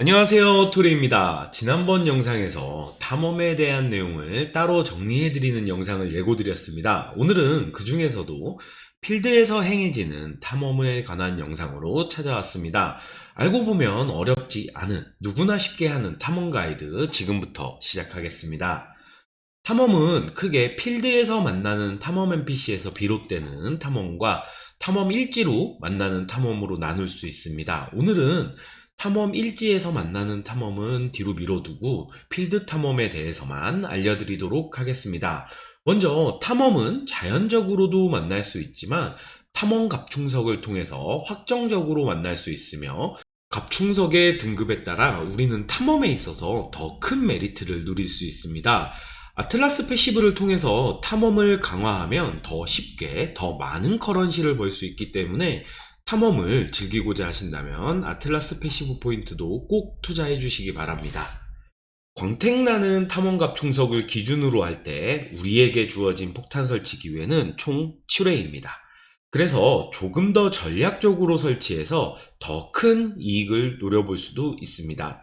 안녕하세요 토리입니다. 지난번 영상에서 탐험에 대한 내용을 따로 정리해드리는 영상을 예고드렸습니다. 오늘은 그 중에서도 필드에서 행해지는 탐험에 관한 영상으로 찾아왔습니다. 알고 보면 어렵지 않은 누구나 쉽게 하는 탐험 가이드 지금부터 시작하겠습니다. 탐험은 크게 필드에서 만나는 탐험 NPC에서 비롯되는 탐험과 탐험 일지로 만나는 탐험으로 나눌 수 있습니다. 오늘은 탐험 일지에서 만나는 탐험은 뒤로 미뤄두고 필드 탐험에 대해서만 알려드리도록 하겠습니다. 먼저 탐험은 자연적으로도 만날 수 있지만 탐험 갑충석을 통해서 확정적으로 만날 수 있으며 갑충석의 등급에 따라 우리는 탐험에 있어서 더 큰 메리트를 누릴 수 있습니다. 아틀라스 패시브를 통해서 탐험을 강화하면 더 쉽게 더 많은 커런시를 벌 수 있기 때문에 탐험을 즐기고자 하신다면 아틀라스 패시브 포인트도 꼭 투자해 주시기 바랍니다. 광택나는 탐험갑 충석을 기준으로 할 때 우리에게 주어진 폭탄 설치 기회는 총 7회입니다. 그래서 조금 더 전략적으로 설치해서 더 큰 이익을 노려볼 수도 있습니다.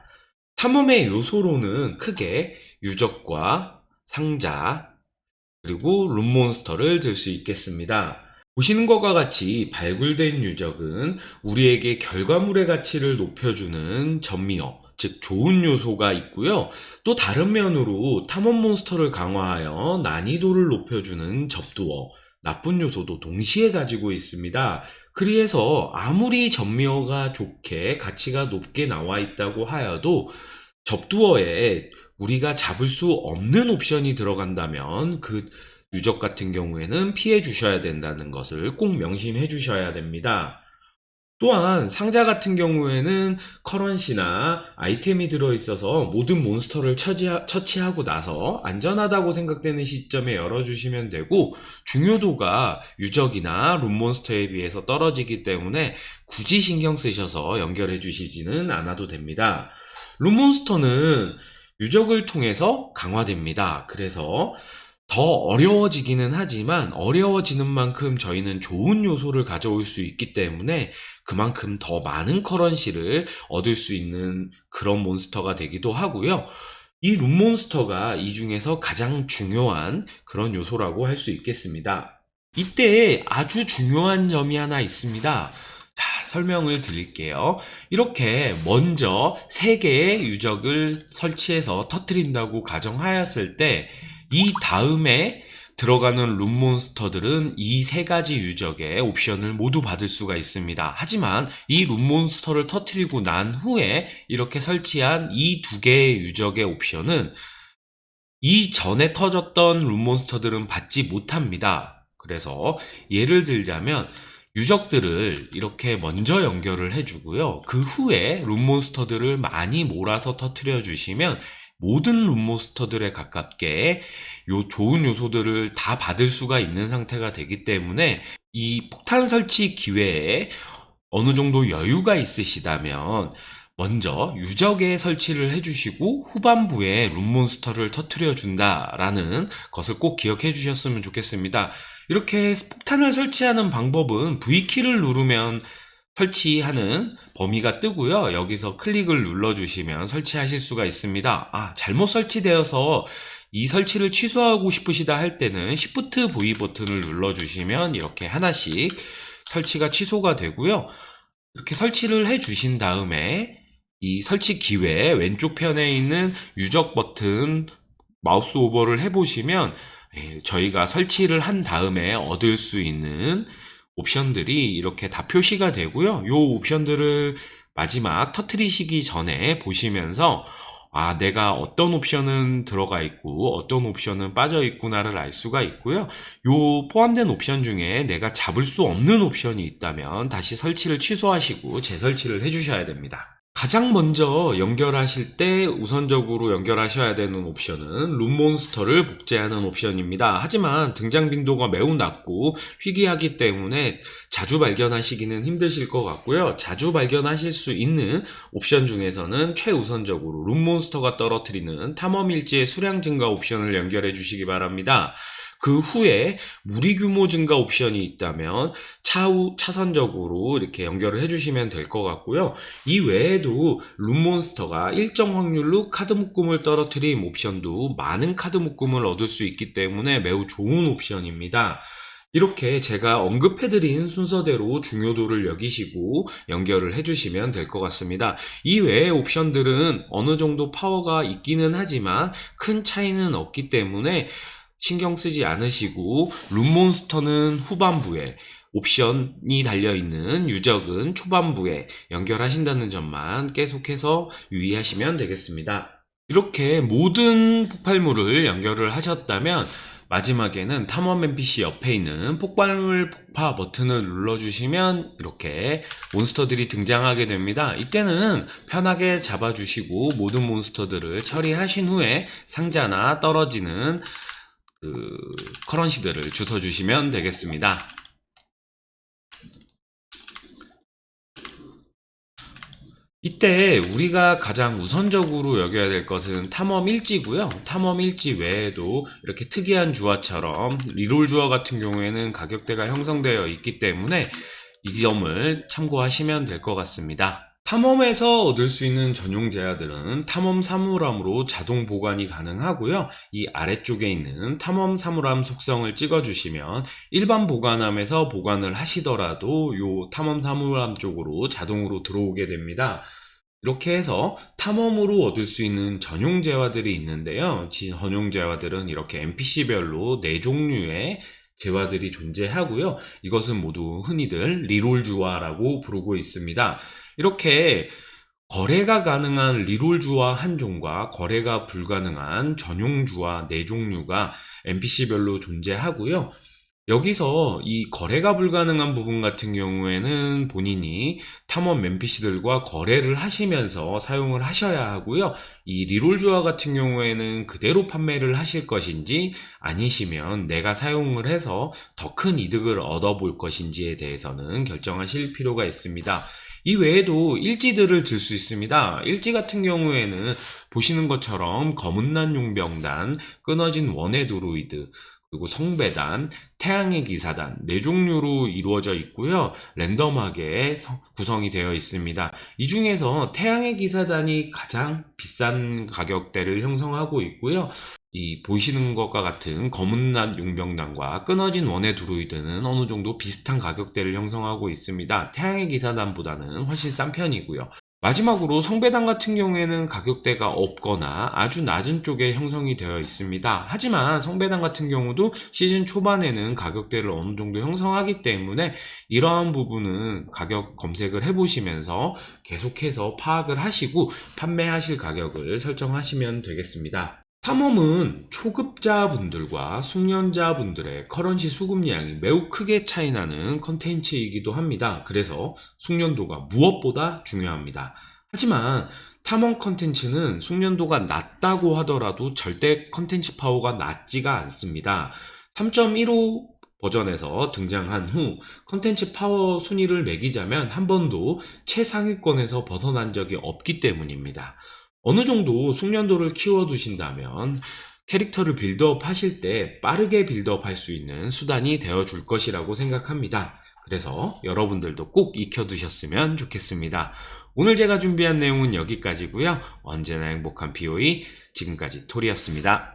탐험의 요소로는 크게 유적과 상자, 그리고 룸몬스터를 들 수 있겠습니다. 보시는 것과 같이 발굴된 유적은 우리에게 결과물의 가치를 높여주는 전미어, 즉 좋은 요소가 있고요. 또 다른 면으로 탐험 몬스터를 강화하여 난이도를 높여주는 접두어, 나쁜 요소도 동시에 가지고 있습니다. 그래서 아무리 전미어가 좋게 가치가 높게 나와 있다고 하여도 접두어에 우리가 잡을 수 없는 옵션이 들어간다면 그 유적 같은 경우에는 피해 주셔야 된다는 것을 꼭 명심해 주셔야 됩니다. 또한 상자 같은 경우에는 커런시나 아이템이 들어있어서 모든 몬스터를 처지하, 처치하고 나서 안전하다고 생각되는 시점에 열어주시면 되고 중요도가 유적이나 룸몬스터에 비해서 떨어지기 때문에 굳이 신경 쓰셔서 연결해 주시지는 않아도 됩니다. 룸몬스터는 유적을 통해서 강화됩니다. 그래서 더 어려워지기는 하지만 어려워지는 만큼 저희는 좋은 요소를 가져올 수 있기 때문에 그만큼 더 많은 커런시를 얻을 수 있는 그런 몬스터가 되기도 하고요. 이 룸몬스터가 이 중에서 가장 중요한 그런 요소라고 할 수 있겠습니다. 이때 아주 중요한 점이 하나 있습니다. 자, 설명을 드릴게요. 이렇게 먼저 3개의 유적을 설치해서 터트린다고 가정하였을 때 이 다음에 들어가는 룸몬스터들은 이 세 가지 유적의 옵션을 모두 받을 수가 있습니다. 하지만 이 룸몬스터를 터트리고 난 후에 이렇게 설치한 이 두 개의 유적의 옵션은 이 전에 터졌던 룸몬스터들은 받지 못합니다. 그래서 예를 들자면 유적들을 이렇게 먼저 연결을 해주고요. 그 후에 룸몬스터들을 많이 몰아서 터트려 주시면 모든 룸몬스터들에 가깝게 요 좋은 요소들을 다 받을 수가 있는 상태가 되기 때문에 이 폭탄 설치 기회에 어느 정도 여유가 있으시다면 먼저 유적에 설치를 해주시고 후반부에 룸몬스터를 터트려 준다라는 것을 꼭 기억해 주셨으면 좋겠습니다. 이렇게 폭탄을 설치하는 방법은 V키를 누르면 설치하는 범위가 뜨고요. 여기서 클릭을 눌러주시면 설치하실 수가 있습니다. 아, 잘못 설치되어서 이 설치를 취소하고 싶으시다 할 때는 Shift V 버튼을 눌러주시면 이렇게 하나씩 설치가 취소가 되고요. 이렇게 설치를 해 주신 다음에 이 설치 기회 왼쪽 편에 있는 유적 버튼 마우스 오버를 해보시면 예, 저희가 설치를 한 다음에 얻을 수 있는 옵션들이 이렇게 다 표시가 되고요. 요 옵션들을 마지막 터트리시기 전에 보시면서 아, 내가 어떤 옵션은 들어가 있고 어떤 옵션은 빠져 있구나를 알 수가 있고요. 요 포함된 옵션 중에 내가 잡을 수 없는 옵션이 있다면 다시 설치를 취소하시고 재설치를 해주셔야 됩니다. 가장 먼저 연결하실 때 우선적으로 연결하셔야 되는 옵션은 룸몬스터를 복제하는 옵션입니다. 하지만 등장 빈도가 매우 낮고 희귀하기 때문에 자주 발견하시기는 힘드실 것 같고요. 자주 발견하실 수 있는 옵션 중에서는 최우선적으로 룸몬스터가 떨어뜨리는 탐험일지의 수량 증가 옵션을 연결해 주시기 바랍니다. 그 후에 무리 규모 증가 옵션이 있다면 차후 차선적으로 이렇게 연결을 해주시면 될 것 같고요. 이 외에도 룸몬스터가 일정 확률로 카드 묶음을 떨어뜨린 옵션도 많은 카드 묶음을 얻을 수 있기 때문에 매우 좋은 옵션입니다. 이렇게 제가 언급해드린 순서대로 중요도를 여기시고 연결을 해주시면 될 것 같습니다. 이 외의 옵션들은 어느 정도 파워가 있기는 하지만 큰 차이는 없기 때문에 신경 쓰지 않으시고 룸몬스터는 후반부에 옵션이 달려있는 유적은 초반부에 연결하신다는 점만 계속해서 유의하시면 되겠습니다. 이렇게 모든 폭발물을 연결을 하셨다면 마지막에는 탐험 NPC 옆에 있는 폭발물 폭파 버튼을 눌러주시면 이렇게 몬스터들이 등장하게 됩니다. 이때는 편하게 잡아주시고 모든 몬스터들을 처리하신 후에 상자나 떨어지는 그 커런시들을 주워 주시면 되겠습니다. 이때 우리가 가장 우선적으로 여겨야 될 것은 탐험 일지고요. 탐험 일지 외에도 이렇게 특이한 주화처럼 리롤 주화 같은 경우에는 가격대가 형성되어 있기 때문에 이 점을 참고하시면 될 것 같습니다. 탐험에서 얻을 수 있는 전용 제화들은 탐험 사물함으로 자동 보관이 가능하고요. 이 아래쪽에 있는 탐험 사물함 속성을 찍어주시면 일반 보관함에서 보관을 하시더라도 이 탐험 사물함 쪽으로 자동으로 들어오게 됩니다. 이렇게 해서 탐험으로 얻을 수 있는 전용 재화들이 있는데요. 지- 전용 재화들은 이렇게 NPC별로 네 종류의 재화들이 존재하고요. 이것은 모두 흔히들 리롤 주화라고 부르고 있습니다. 이렇게 거래가 가능한 리롤 주화 한 종과 거래가 불가능한 전용 주화 네 종류가 NPC별로 존재하고요. 여기서 이 거래가 불가능한 부분 같은 경우에는 본인이 탐험 NPC들과 거래를 하시면서 사용을 하셔야 하고요. 이 리롤 주화 같은 경우에는 그대로 판매를 하실 것인지 아니시면 내가 사용을 해서 더 큰 이득을 얻어볼 것인지에 대해서는 결정하실 필요가 있습니다. 이 외에도 일지들을 들 수 있습니다. 일지 같은 경우에는 보시는 것처럼 검은난 용병단, 끊어진 원의 드루이드, 그리고 성배단, 태양의 기사단 네 종류로 이루어져 있고요. 랜덤하게 성- 구성이 되어 있습니다. 이 중에서 태양의 기사단이 가장 비싼 가격대를 형성하고 있고요. 이 보시는 것과 같은 검은낫 용병단과 끊어진 원의 드루이드는 어느 정도 비슷한 가격대를 형성하고 있습니다. 태양의 기사단보다는 훨씬 싼 편이고요. 마지막으로 성배단 같은 경우에는 가격대가 없거나 아주 낮은 쪽에 형성이 되어 있습니다. 하지만 성배단 같은 경우도 시즌 초반에는 가격대를 어느 정도 형성하기 때문에 이러한 부분은 가격 검색을 해보시면서 계속해서 파악을 하시고 판매하실 가격을 설정하시면 되겠습니다. 탐험은 초급자분들과 숙련자분들의 커런시 수급량이 매우 크게 차이나는 컨텐츠이기도 합니다. 그래서 숙련도가 무엇보다 중요합니다. 하지만 탐험 컨텐츠는 숙련도가 낮다고 하더라도 절대 컨텐츠 파워가 낮지가 않습니다. 3.15 버전에서 등장한 후 컨텐츠 파워 순위를 매기자면 한 번도 최상위권에서 벗어난 적이 없기 때문입니다. 어느 정도 숙련도를 키워두신다면 캐릭터를 빌드업 하실 때 빠르게 빌드업 할 수 있는 수단이 되어 줄 것이라고 생각합니다. 그래서 여러분들도 꼭 익혀두셨으면 좋겠습니다. 오늘 제가 준비한 내용은 여기까지고요. 언제나 행복한 POE 지금까지 토리였습니다.